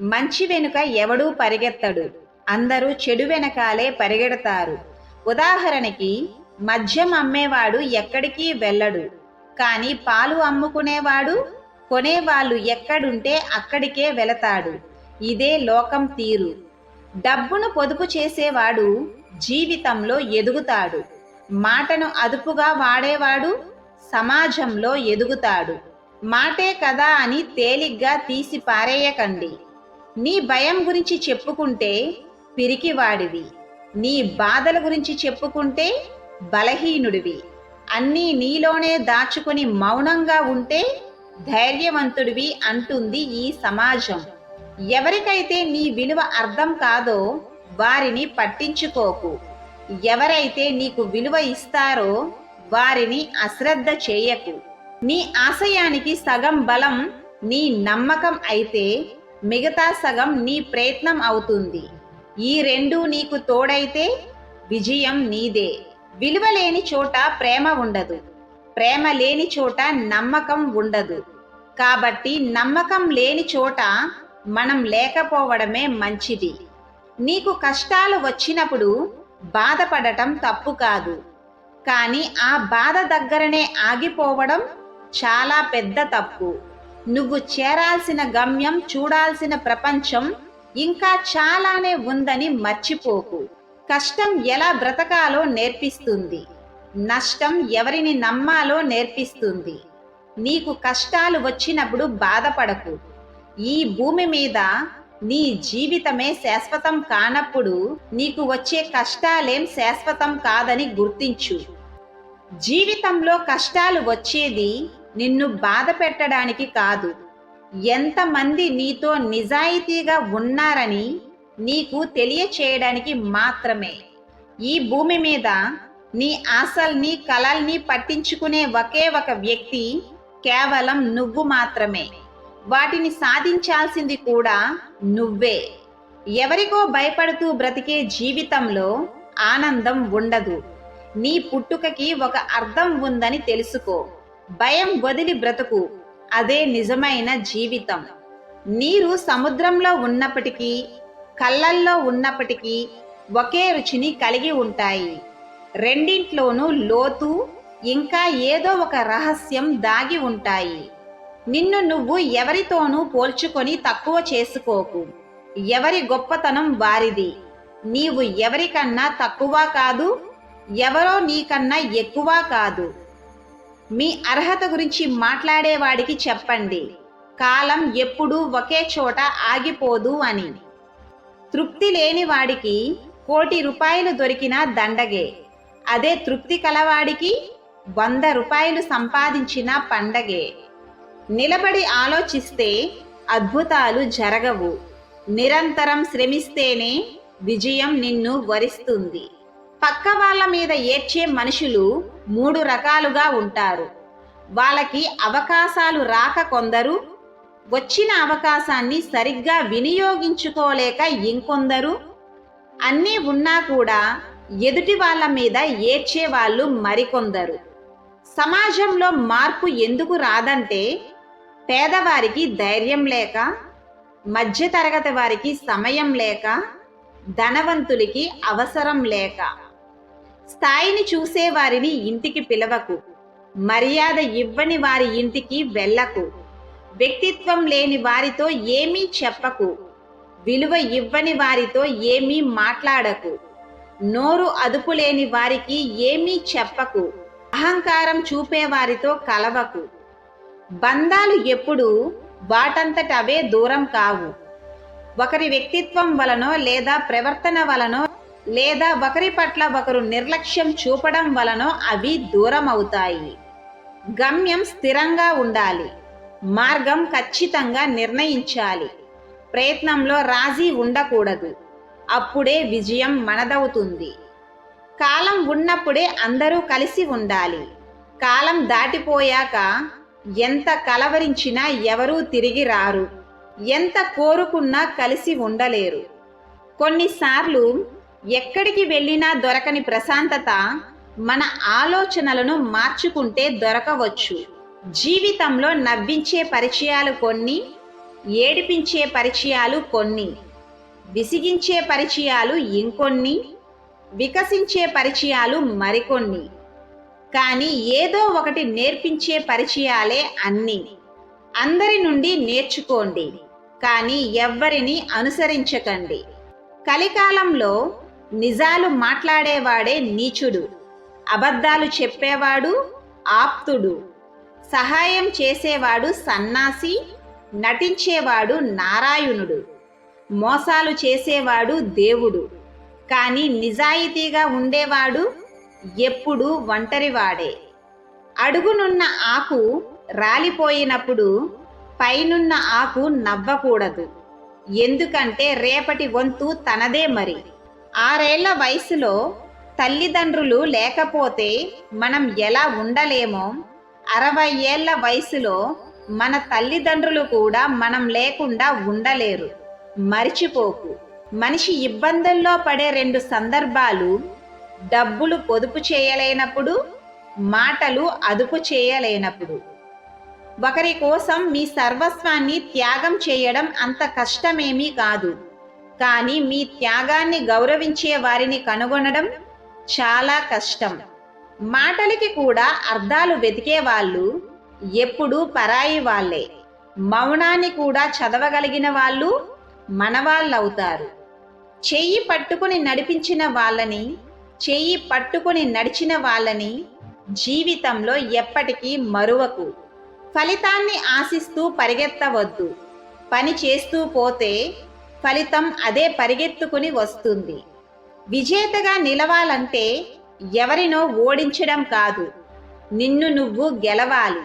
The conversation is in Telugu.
మంచి వెనుక ఎవడూ పరిగెత్తడు. అందరూ చెడు వెనకాలే పరిగెడతారు. ఉదాహరణకి మద్యం అమ్మేవాడు ఎక్కడికి వెళ్ళడు. కానీ పాలు అమ్ముకునేవాడు కొనేవాళ్ళు ఎక్కడుంటే అక్కడికే వెళతాడు. ఇదే లోకం తీరు. డబ్బును పొదుపు చేసేవాడు జీవితంలో ఎదుగుతాడు. మాటను అదుపుగా వాడేవాడు సమాజంలో ఎదుగుతాడు. మాటే కదా అని తేలిగ్గా తీసి పారేయకండి. నీ భయం గురించి చెప్పుకుంటే పిరికివాడివి. నీ బాధల గురించి చెప్పుకుంటే బలహీనుడివి. అన్నీ నీలోనే దాచుకొని మౌనంగా ఉంటే ధైర్యవంతుడివి అంటుంది ఈ సమాజం. ఎవరికైతే నీ విలువ అర్థం కాదో వారిని పట్టించుకోకు. ఎవరైతే నీకు విలువ ఇస్తారో వారిని అశ్రద్ధ చేయకు. నీ ఆశయానికి సగం బలం నీ నమ్మకం అయితే మిగతా సగం నీ ప్రయత్నం అవుతుంది. ఈ రెండు నీకు తోడైతే విజయం నీదే. విలువ లేని చోట ప్రేమ ఉండదు. ప్రేమ లేని చోట నమ్మకం ఉండదు. కాబట్టి నమ్మకం లేని చోట మనం లేకపోవడమే మంచిది. నీకు కష్టాలు వచ్చినప్పుడు బాధపడటం తప్పు కాదు. కానీ ఆ బాధ దగ్గరనే ఆగిపోవడం చాలా పెద్ద తప్పు. నువ్వు చేరాల్సిన గమ్యం చూడాల్సిన ప్రపంచం ఇంకా చాలానే ఉందని మర్చిపోకు. కష్టం ఎలా బ్రతకాలో నేర్పిస్తుంది. నష్టం ఎవరిని నమ్మాలో నేర్పిస్తుంది. నీకు కష్టాలు వచ్చినప్పుడు బాధపడకు. ఈ భూమి మీద నీ జీవితమే శాశ్వతం కానప్పుడు నీకు వచ్చే కష్టాలేం శాశ్వతం కాదని గుర్తించు. జీవితంలో కష్టాలు వచ్చేది నిన్ను బాధ పెట్టడానికి కాదు. ఎంతమంది నీతో నిజాయితీగా ఉన్నారని నీకు తెలియచేయడానికి మాత్రమే. ఈ భూమి మీద నీ ఆశల్ని కలల్ని పట్టించుకునే ఒకే ఒక వ్యక్తి కేవలం నువ్వు మాత్రమే. వాటిని సాధించాల్సింది కూడా నువ్వే. ఎవరికో భయపడుతూ బ్రతికే జీవితంలో ఆనందం ఉండదు. నీ పుట్టుకకి ఒక అర్థం ఉందని తెలుసుకో. భయం వదిలి బ్రతుకు. అదే నిజమైన జీవితం. నీరు సముద్రంలో ఉన్నప్పటికీ కళ్ళల్లో ఉన్నప్పటికీ ఒకే రుచిని కలిగి ఉంటాయి. రెండింట్లోనూ లోతు ఇంకా ఏదో ఒక రహస్యం దాగి ఉంటాయి. నిన్ను నువ్వు ఎవరితోనూ పోల్చుకొని తక్కువ చేసుకోకు. ఎవరి గొప్పతనం వారిది. నీవు ఎవరికన్నా తక్కువ కాదు ఎవరో నీకన్నా ఎక్కువ కాదు. మీ అర్హత గురించి మాట్లాడేవాడికి చెప్పండి. కాలం ఎప్పుడూ ఒకే చోట ఆగిపోదు అని. తృప్తి లేని వాడికి కోటి రూపాయలు దొరికినా దండగే. అదే తృప్తి కలవాడికి వంద రూపాయలు సంపాదించిన పండగే. నిలబడి ఆలోచిస్తే అద్భుతాలు జరగవు. నిరంతరం శ్రమిస్తేనే విజయం నిన్ను వరిస్తుంది. పక్క వాళ్ళ మీద ఏడ్చే మనుషులు మూడు రకాలుగా ఉంటారు. వాళ్ళకి అవకాశాలు రాక కొందరు వచ్చిన అవకాశాన్ని సరిగ్గా వినియోగించుకోలేక ఇంకొందరు అన్నీ ఉన్నా కూడా ఎదుటి వాళ్ళ మీద ఏడ్చే వాళ్ళు మరికొందరు. సమాజంలో మార్పు ఎందుకు రాదంటే పేదవారికి ధైర్యం లేక మధ్యతరగతి వారికి సమయం లేక ధనవంతులకి అవసరం లేక. స్థాయిని చూసే వారిని ఇంటికి పిలవకు. మర్యాద ఇవ్వని వారి ఇంటికి వెళ్ళకు. వ్యక్తిత్వం లేని వారితో ఏమీ చెప్పకు. విలువ ఇవ్వని వారితో ఏమీ మాట్లాడకు. నోరు అదుపు లేని వారికి ఏమీ చెప్పకు. అహంకారం చూపే వారితో కలవకు. బంధాలు ఎప్పుడు వాటంతట అవే దూరం కావు. ఒకరి వ్యక్తిత్వం వలనో లేదా ప్రవర్తన వలనో లేదా ఒకరి పట్ల ఒకరు నిర్లక్ష్యం చూపడం వలన అవి దూరం అవుతాయి. గమ్యం స్థిరంగా ఉండాలి. మార్గం ఖచ్చితంగా నిర్ణయించాలి. ప్రయత్నంలో రాజీ ఉండకూడదు. అప్పుడే విజయం మనదవుతుంది. కాలం ఉన్నప్పుడే అందరూ కలిసి ఉండాలి. కాలం దాటిపోయాక ఎంత కలవరించినా ఎవరూ తిరిగి రారు. ఎంత కోరుకున్నా కలిసి ఉండలేరు. కొన్నిసార్లు ఎక్కడికి వెళ్ళినా దొరకని ప్రశాంతత మన ఆలోచనలను మార్చుకుంటే దొరకవచ్చు. జీవితంలో నవ్వించే పరిచయాలు కొన్ని ఏడిపించే పరిచయాలు కొన్ని విసిగించే పరిచయాలు ఇంకొన్ని వికసించే పరిచయాలు మరికొన్ని. కానీ ఏదో ఒకటి నేర్పించే పరిచయాలే అన్నీ. అందరి నుండి నేర్చుకోండి కానీ ఎవ్వరిని అనుసరించకండి. కలికాలంలో నిజాలు మాట్లాడేవాడే నీచుడు. అబద్ధాలు చెప్పేవాడు ఆప్తుడు. సహాయం చేసేవాడు సన్నాసి నటించేవాడు నారాయణుడు. మోసాలు చేసేవాడు దేవుడు. కానీ నిజాయితీగా ఉండేవాడు ఎప్పుడు ఒంటరివాడే. అడుగునున్న ఆకు రాలిపోయినప్పుడు పైనున్న ఆకు నవ్వకూడదు. ఎందుకంటే రేపటి వంతు తనదే మరి. ఆరేళ్ళ వయసులో తల్లిదండ్రులు లేకపోతే మనం ఎలా ఉండలేమో అరవై ఏళ్ళ వయసులో మన తల్లిదండ్రులు కూడా మనం లేకుండా ఉండలేరు. మరిచిపోకు. మనిషి ఇబ్బందుల్లో పడే రెండు సందర్భాలు డబ్బులు పొదుపు చేయలేనప్పుడు మాటలు అదుపు చేయలేనప్పుడు. ఒకరి కోసం మీ సర్వస్వాన్ని త్యాగం చేయడం అంత కష్టమేమీ కాదు. కానీ మీ త్యాగాన్ని గౌరవించే వారిని కనుగొనడం చాలా కష్టం. మాటలకి కూడా అర్థాలు వెతికే వాళ్ళు ఎప్పుడూ పరాయి వాళ్ళే. మౌనాన్ని కూడా చదవగలిగిన వాళ్ళు మనవాళ్ళవుతారు. చెయ్యి పట్టుకుని నడిపించిన వాళ్ళని చెయ్యి పట్టుకుని నడిచిన వాళ్ళని జీవితంలో ఎప్పటికీ మరువకు. ఫలితాన్ని ఆశిస్తూ పరిగెత్తవద్దు. పని చేస్తూ పోతే ఫలితం అదే పరిగెత్తుకుని వస్తుంది. విజేతగా నిలవాలంటే ఎవరినో ఓడించడం కాదు. నిన్ను నువ్వు గెలవాలి.